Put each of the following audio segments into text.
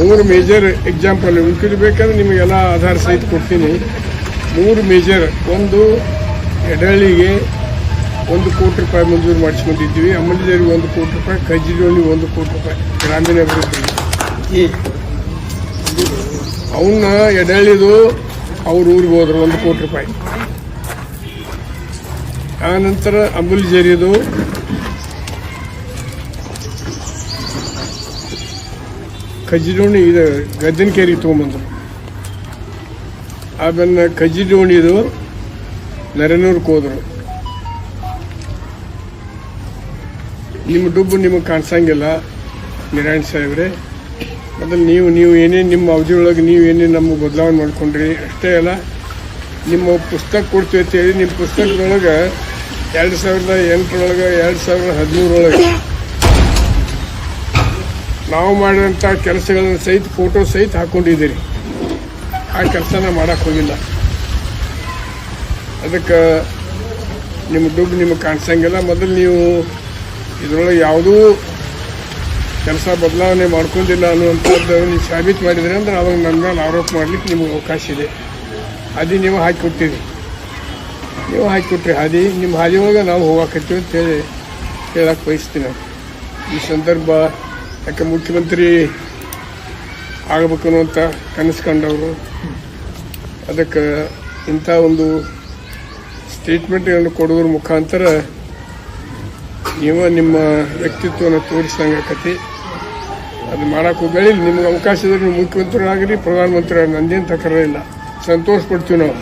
ಮೂರು major example ಉಳ್ಕಿದ್ದು ಬೇಕಾದ್ರೆ ನಿಮಗೆಲ್ಲ ಆಧಾರ ಸಹಿತ ಕೊಡ್ತೀನಿ. ಮೂರು ಮೇಜರ್ ಒಂದು ಎಡಳ್ಳಿಗೆ ಒಂದು ಕೋಟಿ ರೂಪಾಯಿ ಮಂಜೂರು ಮಾಡಿಸ್ಕೊಂಡಿದ್ದೀವಿ. ಅಮೂಲ್ಯರಿಗೆ ಒಂದು ಕೋಟಿ ರೂಪಾಯಿ ಕಜ್ಜಿಡೋಳಿ ಒಂದು ಕೋಟಿ ರೂಪಾಯಿ ಗ್ರಾಮೀಣ ಅಭಿವೃದ್ಧಿ ಅವನ್ನ ಎಡಳಿದು ಅವ್ರ ಊರಿಗೆ ಹೋದ್ರು ಒಂದು ಕೋಟಿ ರೂಪಾಯಿ. ಆನಂತರ ನಂತರ ಅಂಬುಲಿ ಜರಿದು ಕಜ್ಜಿಡೋಣಿ ಇದು ಗದ್ದನಕೇರಿ ತೊಗೊಂಬಂದರು. ಆಮೇಲೆ ಕಜ್ಜಿಡೋಣಿದು ನರೇನೂರ್ಗೆ ಹೋದರು. ನಿಮ್ಮ ಡುಬ್ಬು ನಿಮಗೆ ಕಾಣಿಸಂಗಿಲ್ಲ ನಿರಾಯಣ್ ಸಾಹೇಬ್ರೆ. ಮೊದಲು ನೀವು ನೀವು ಏನೇನು ನಿಮ್ಮ ಅವಧಿಯೊಳಗೆ ನೀವು ಏನೇನು ನಮಗೆ ಬದಲಾವಣೆ ಮಾಡ್ಕೊಂಡ್ರಿ, ಅಷ್ಟೇ ಅಲ್ಲ, ನಿಮ್ಮ ಪುಸ್ತಕ ಕೊಡ್ತೀವಿ ಅಂತ ಹೇಳಿ, ನಿಮ್ಮ ಪುಸ್ತಕದೊಳಗೆ ಎರಡು ಸಾವಿರದ ಎಂಟರೊಳಗೆ, ಎರಡು ಸಾವಿರದ ಹದಿಮೂರರೊಳಗೆ ನಾವು ಮಾಡಿದಂಥ ಕೆಲಸಗಳನ್ನ ಸಹಿತ ಫೋಟೋ ಸಹಿತ ಹಾಕ್ಕೊಂಡಿದ್ದೀರಿ ಆ ಕೆಲಸನ ಮಾಡಕ್ಕೆ ಹೋಗಿಲ್ಲ. ಅದಕ್ಕೆ ನಿಮ್ಮ ದುಡ್ಡು ನಿಮಗೆ ಕಾಣಿಸಂಗಿಲ್ಲ. ಮೊದಲು ನೀವು ಇದರೊಳಗೆ ಯಾವುದೂ ಕೆಲಸ ಬದಲಾವಣೆ ಮಾಡ್ಕೊಂಡಿಲ್ಲ ಅನ್ನುವಂಥದ್ದು ನೀವು ಸಾಬೀತು ಮಾಡಿದ್ರಿ ಅಂದ್ರೆ ಅವಾಗ ನನ್ನ ಮೇಲೆ ಆರೋಪ ಮಾಡ್ಲಿಕ್ಕೆ ನಿಮಗೆ ಅವಕಾಶ ಇದೆ. ಹಾದಿ ನೀವು ಹಾಕಿಕೊಟ್ಟಿರಿ. ನೀವು ಹಾಕಿಕೊಟ್ರಿ ಹಾದಿ. ನಿಮ್ಮ ಹಾದಿ ಒಳಗೆ ನಾವು ಹೋಗಾಕತ್ತೀವಿ ಅಂತ ಹೇಳಿ ಹೇಳಕ್ಕೆ ಬಯಸ್ತೀನಿ. ಈ ಸಂದರ್ಭ ಯಾಕೆ ಮುಖ್ಯಮಂತ್ರಿ ಆಗಬೇಕು ಅನ್ನುವಂಥ ಕನಸು ಕಂಡವರು. ಅದಕ್ಕೆ ಇಂಥ ಒಂದು ಸ್ಟೇಟ್ಮೆಂಟ್ಗಳನ್ನು ಕೊಡೋದ್ರ ಮುಖಾಂತರ ನೀವು ನಿಮ್ಮ ವ್ಯಕ್ತಿತ್ವವನ್ನು ತೋರಿಸ್ದಂಗಾಕತಿ ಅದು ಮಾಡೋಕ್ಕೆ ಹೋಗಲಿ ನಿಮ್ಗೆ ಅವಕಾಶ ಇದ್ರೆ ನೀವು ಮುಖ್ಯಮಂತ್ರಿ ಆಗಲಿ ಪ್ರಧಾನಮಂತ್ರಿ ನಂದೇನು ತಕರ ಇಲ್ಲ ಸಂತೋಷ ಪಡ್ತೀವಿ ನಾವು.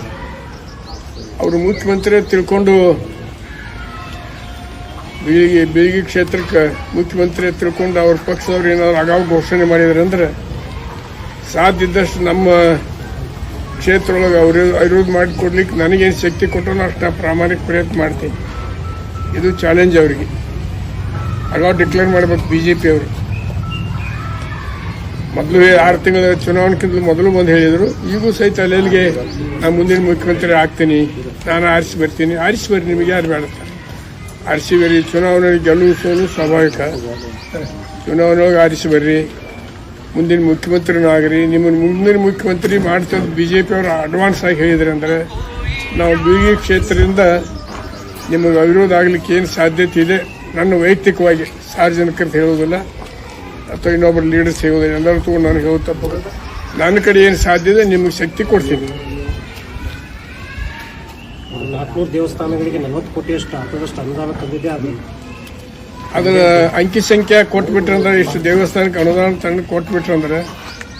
ಅವರು ಮುಖ್ಯಮಂತ್ರಿ ತಿಳ್ಕೊಂಡು ಬೀಳಿಗೆ ಬೀಳಿಗೆ ಕ್ಷೇತ್ರಕ್ಕೆ ಮುಖ್ಯಮಂತ್ರಿ ತಿಳ್ಕೊಂಡು ಅವ್ರ ಪಕ್ಷದವ್ರು ಏನಾದ್ರು ಅಗಾವ ಘೋಷಣೆ ಮಾಡಿದ್ರು ಅಂದ್ರೆ ಸಾಧ್ಯ ಇದ್ದಷ್ಟು ನಮ್ಮ ಕ್ಷೇತ್ರದೊಳಗೆ ಒಳಗೆ ಅಭಿವೃದ್ಧಿ ಮಾಡಿಕೊಡ್ಲಿಕ್ಕೆ ನನಗೇನು ಶಕ್ತಿ ಕೊಟ್ಟರು ಅಷ್ಟು ನಾ ಪ್ರಾಮಾಣಿಕ ಪ್ರಯತ್ನ ಮಾಡ್ತೀನಿ. ಇದು ಚಾಲೆಂಜ್ ಅವರಿಗೆ. ಅಗಾವ್ ಡಿಕ್ಲೇರ್ ಮಾಡಬೇಕು ಬಿ ಜೆ ಪಿ ಅವರು. ಮೊದಲು ಆರು ತಿಂಗಳ ಚುನಾವಣೆಗಿಂತ ಮೊದಲು ಬಂದು ಹೇಳಿದರು. ಈಗೂ ಸಹಿತ ಅಲ್ಲಿಗೆ ನಾನು ಮುಂದಿನ ಮುಖ್ಯಮಂತ್ರಿ ಆಗ್ತೀನಿ. ನಾನು ಆರಿಸಿ ಬರ್ತೀನಿ. ಆರಿಸಿ ಬರ್ರಿ, ನಿಮಗೆ ಯಾರು ಬೇಡತ್ತ ಆರಿಸಿ ಬರ್ರಿ ಚುನಾವಣೆ ಗೆಲುವು ಸೋಲು ಸ್ವಾಭಾವಿಕ. ಚುನಾವಣೆಯೊಳಗೆ ಆರಿಸಿ ಬರ್ರಿ ಮುಂದಿನ ಮುಖ್ಯಮಂತ್ರಿನಾಗ್ರಿ ನಿಮ್ಮನ್ನು ಮುಂದಿನ ಮುಖ್ಯಮಂತ್ರಿ ಮಾಡ್ತಂತ ಬಿ ಜೆ ಪಿ ಅವರು ಅಡ್ವಾನ್ಸ್ ಆಗಿ ಹೇಳಿದ್ರೆ ಅಂದರೆ ನಾವು ಬೀಗಿ ಕ್ಷೇತ್ರದಿಂದ ನಿಮಗೆ ಅವಿರೋಧ ಆಗಲಿಕ್ಕೆ ಏನು ಸಾಧ್ಯತೆ ಇದೆ? ನನ್ನ ವೈಯಕ್ತಿಕವಾಗಿ ಸಾರ್ವಜನಿಕರು ಹೇಳುವುದಿಲ್ಲ. ಅಥವಾ ಇನ್ನೊಬ್ಬರು ಲೀಡರ್ಸ್ ಹೇಳುವುದಿಲ್ಲ. ಎಲ್ಲರೂ ತಗೊಂಡು ನನಗೆ ಹೇಳೋ ನನ್ನ ಕಡೆ ಏನು ಸಾಧ್ಯ ಇದೆ? ನಿಮಗೆ ಶಕ್ತಿ ಕೊಡ್ತೀನಿ. ನಾಲ್ಕುನೂರು ದೇವಸ್ಥಾನಗಳಿಗೆ ನಲವತ್ತು ಕೋಟಿಯಷ್ಟು ಅರ್ಧದಷ್ಟು ಅನುದಾನ ತಂದಿದೆ. ಅದು ಅದರ ಅಂಕಿ ಸಂಖ್ಯೆ ಕೊಟ್ಬಿಟ್ರೆ ಅಂದ್ರೆ ಇಷ್ಟು ದೇವಸ್ಥಾನಕ್ಕೆ ಅನುದಾನ ತಂದು ಕೊಟ್ಬಿಟ್ರೆ ಅಂದ್ರೆ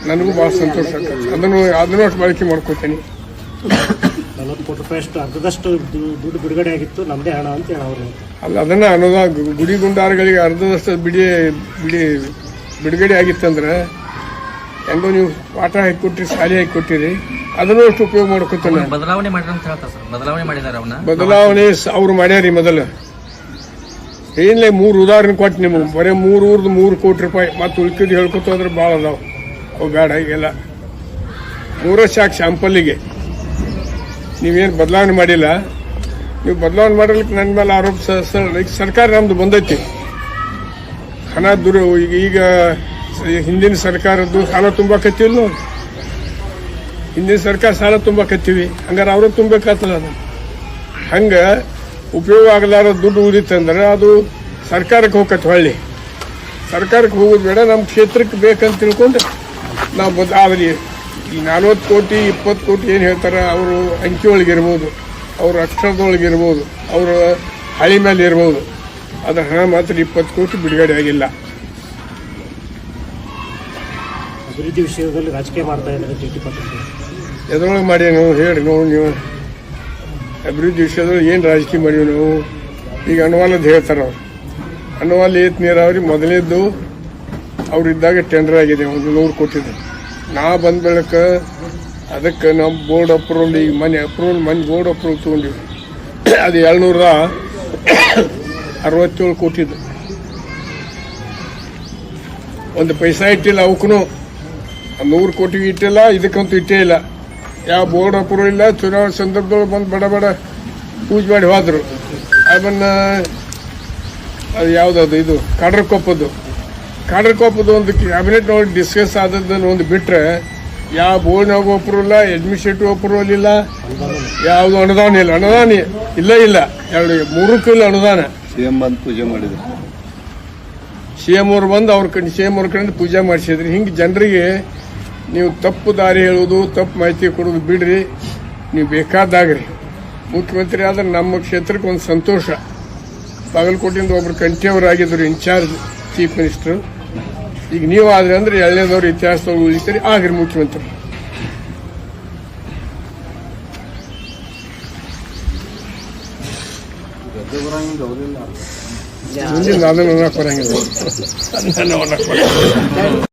ನನಗೂ ಭಾಳ ಸಂತೋಷ ಆಗ್ತದೆ. ಅದನ್ನು ಅದನ್ನು ಅಷ್ಟು ಬಳಕೆ ಮಾಡ್ಕೋತೀನಿ ನಲವತ್ತು ಕೋಟಿ ರೂಪಾಯಿಯಷ್ಟು ಅರ್ಧದಷ್ಟು ದುಡ್ಡು ಬಿಡುಗಡೆ ಆಗಿತ್ತು. ನಮ್ಮದೇ ಹಣ ಅಂತ ಹೇಳೋರು. ಅವರು ಅಲ್ಲ ಅದನ್ನ ಅನುದಾನ ಗುಡಿ ಗುಂಡಾರಗಳಿಗೆ ಅರ್ಧದಷ್ಟು ಬಿಡಿ ಬಿಡಿ ಬಿಡುಗಡೆ ಆಗಿತ್ತಂದ್ರೆ ಹೆಂಗೋ ನೀವು ಪಾಠ ಹಾಕಿ ಕೊಟ್ಟಿರಿ ಸಾಲಿ ಹಾಕಿ ಹಾಕಿಕೊಟ್ಟಿರಿ ಅದನ್ನು ಅಷ್ಟು ಉಪಯೋಗ ಮಾಡ್ಕೊತಾನೆ. ಬದಲಾವಣೆ ಮಾಡಿದ ಅಂತ ಹೇಳ್ತಾರೆ ಸರ್. ಬದಲಾವಣೆ ಅವನ್ನ ಬದಲಾವಣೆ ಸ- ಅವ್ರು ಮಾಡ್ಯಾರಿ ಮೊದಲು. ಏನಿಲ್ಲ ಮೂರು ಉದಾಹರಣೆ ಕೊಟ್ಟು ನಿಮ್ಗೆ. ಬರೀ ಮೂರು ಊರ್ದು ಮೂರು ಕೋಟಿ ರೂಪಾಯಿ. ಮತ್ತು ಉಳ್ಕಿದ್ದು ಹೇಳ್ಕೊತ ಅಂದ್ರೆ ಭಾಳ ಅದಾವೆ. ಅವು ಬೇಡ ಹೀಗೆಲ್ಲ ಮೂರ ಸಾಕು ಶಾಂಪಲ್ಲಿಗೆ. ನೀವೇನು ಬದಲಾವಣೆ ಮಾಡಿಲ್ಲ? ನೀವು ಬದಲಾವಣೆ ಮಾಡಲಿಕ್ಕೆ ನನ್ನ ಮೇಲೆ ಆರೋಪ ಸ- ಸ- ಈಗ ಸರ್ಕಾರ ನಮ್ದು ಬಂದೈತಿ. ಹಣ ದುರ ಈಗ ಈಗ ಸ- ಹಿಂದಿನ ಸರ್ಕಾರದ್ದು ಸಾಲ ತುಂಬಾಕತ್ತಿಲ್ಲ ಹಿಂದಿನ ಸರ್ಕಾರ ಸಾಲ ತುಂಬಕತ್ತೀವಿ. ಹಂಗಾರೆ ಅವರು ತುಂಬಬೇಕಾಗ್ತದ ಅದು. ಹಂಗೆ ಉಪಯೋಗ ಆಗಲಾರ ದುಡ್ಡು ಉರಿತಂದ್ರೆ ಅದು ಸರ್ಕಾರಕ್ಕೆ ಹೋಗತ್ತೆ ಹೊಳ್ಳಿ. ಸರ್ಕಾರಕ್ಕೆ ಹೋಗೋದು ಬೇಡ ನಮ್ಮ ಕ್ಷೇತ್ರಕ್ಕೆ ಬೇಕಂತ ತಿಳ್ಕೊಂಡು ನಾವು ಬದ್ ಆದ್ರೆ ಈ ನಲ್ವತ್ತು ಕೋಟಿ, ಇಪ್ಪತ್ತು ಕೋಟಿ ಏನು ಹೇಳ್ತಾರೆ ಅವರು ಅಂಕಿ ಒಳಗಿರ್ಬೋದು ಅವ್ರ ಅಕ್ಷರದೊಳಗಿರ್ಬೋದು, ಅವರ ಹಳಿ ಮೇಲೆ ಇರ್ಬೋದು ಅದ್ರ ಹಣ ಮಾತ್ರ ಇಪ್ಪತ್ತು ಕೋಟಿ ಬಿಡುಗಡೆ ಆಗಿಲ್ಲ. ಅಭಿವೃದ್ಧಿ ವಿಷಯದಲ್ಲಿ ರಾಜಕೀಯ ಮಾಡ್ತಾ ಇದ್ದಾರೆ ಎದ್ರೊಳಗೆ ಮಾಡಿ ನಾವು ಹೇಳಿ ನೋಡಿ ನೀವು. ಅಭಿವೃದ್ಧಿ ವಿಷಯದೊಳಗೆ ಏನು ರಾಜಕೀಯ ಮಾಡೀವಿ ನಾವು? ಈಗ ಅನುವಾಲದ ಹೇಳ್ತಾರೆ ಅವ್ರು. ಅನುವಾಲ ಏತ್ ನೀರಾವರಿ ಮೊದಲೇದ್ದು ಅವ್ರಿದ್ದಾಗ ಟೆಂಡರ್ ಆಗಿದೆ ಒಂದು ನೂರು ಕೋಟಿದು ನಾ ಬಂದ ಬೆಳಕ ಅದಕ್ಕೆ ನಮ್ಮ ಬೋರ್ಡ್ ಅಪ್ರೂವಲ್ ಈಗ ಮನೆ ಅಪ್ರೂವಲ್ ಮನೆ ಬೋರ್ಡ್ ಅಪ್ರೂವಲ್ ತೊಗೊಂಡಿವಿ. ಅದು ಏಳ್ನೂರ ಅರವತ್ತೇಳು ಕೋಟಿದು ಒಂದು ಪೈಸಾ ಇಟ್ಟಿಲ್ಲ ಅವಕ್ಕೂ ನೂರು ಕೋಟಿ ಇಟ್ಟಿಲ್ಲ, ಇದಕ್ಕಂತೂ ಇಟ್ಟೇ ಇಲ್ಲ. ಯಾವ ಬೋರ್ಡ್ ಅಪ್ರೂವಲ್ ಇಲ್ಲ ಚುನಾವಣೆ ಸಂದರ್ಭದೊಳಗೆ ಬಂದು ಬಡ ಬಡ ಪೂಜೆ ಮಾಡಿ ಹೋದ್ರು. ಅದನ್ನ ಅದು ಯಾವುದದು ಇದು? ಕಾಡ್ರಕೊಪ್ಪದ್ದು. ಕಾಡ್ರಕೊಪ್ಪದ ಒಂದು ಕ್ಯಾಬಿನೆಟ್ ನೋಡಿ ಡಿಸ್ಕಸ್ ಆದದ್ದನ್ನು ಒಂದು ಬಿಟ್ರೆ ಯಾವ ಬೋರ್ಡ್ನಾಗ ಅಪ್ರೂವ್ ಇಲ್ಲ ಅಡ್ಮಿನಿಸ್ಟ್ರೇಟಿವ್ ಅಪ್ರೂವಲ್ ಇಲ್ಲ ಯಾವುದು ಅನುದಾನ ಇಲ್ಲ. ಅನುದಾನ ಇಲ್ಲ ಇಲ್ಲ. ಎರಡು ಮೂರಕ್ಕೂ ಇಲ್ಲ ಅನುದಾನ. ಸಿಎಂ ಬಂದು ಪೂಜೆ ಮಾಡಿದ್ರು. ಸಿ ಎಂ ಅವ್ರು ಬಂದು ಅವ್ರ ಕಡೆ ಸಿ ಎಂ ಅವ್ರ ಕಡೆ ಪೂಜೆ ಮಾಡಿಸಿದ್ರಿ. ಹಿಂಗೆ ಜನರಿಗೆ ನೀವು ತಪ್ಪು ದಾರಿ ಹೇಳುವುದು ತಪ್ಪು ಮಾಹಿತಿ ಕೊಡೋದು ಬಿಡ್ರಿ. ನೀವು ಬೇಕಾದಾಗ್ರಿ. ಮುಖ್ಯಮಂತ್ರಿ ಆದ್ರೆ ನಮ್ಮ ಕ್ಷೇತ್ರಕ್ಕೆ ಒಂದು ಸಂತೋಷ. ಬಾಗಲಕೋಟೆಯಿಂದ ಒಬ್ರು ಕಂಠಿಯವರಾಗಿದ್ದರು ಇನ್ಚಾರ್ಜ್ ಚೀಫ್ ಮಿನಿಸ್ಟರ್. ಈಗ ನೀವು ಆದ್ರೆ ಅಂದ್ರೆ ಎಳ್ನೇದವ್ರು ಇತಿಹಾಸದವ್ರು ಉಳಿತೀರಿ ಆಗ್ರಿ ಮುಖ್ಯಮಂತ್ರಿ. ಮುಂದಿನ ನಾನು ಅನ್ನಕ್ಕೆ ಬರಂಗಿಲ್ಲ. ಅದನ್ನು ಅನ್ನಕ್ಕೆ ಬರಂಗಿಲ್ಲ.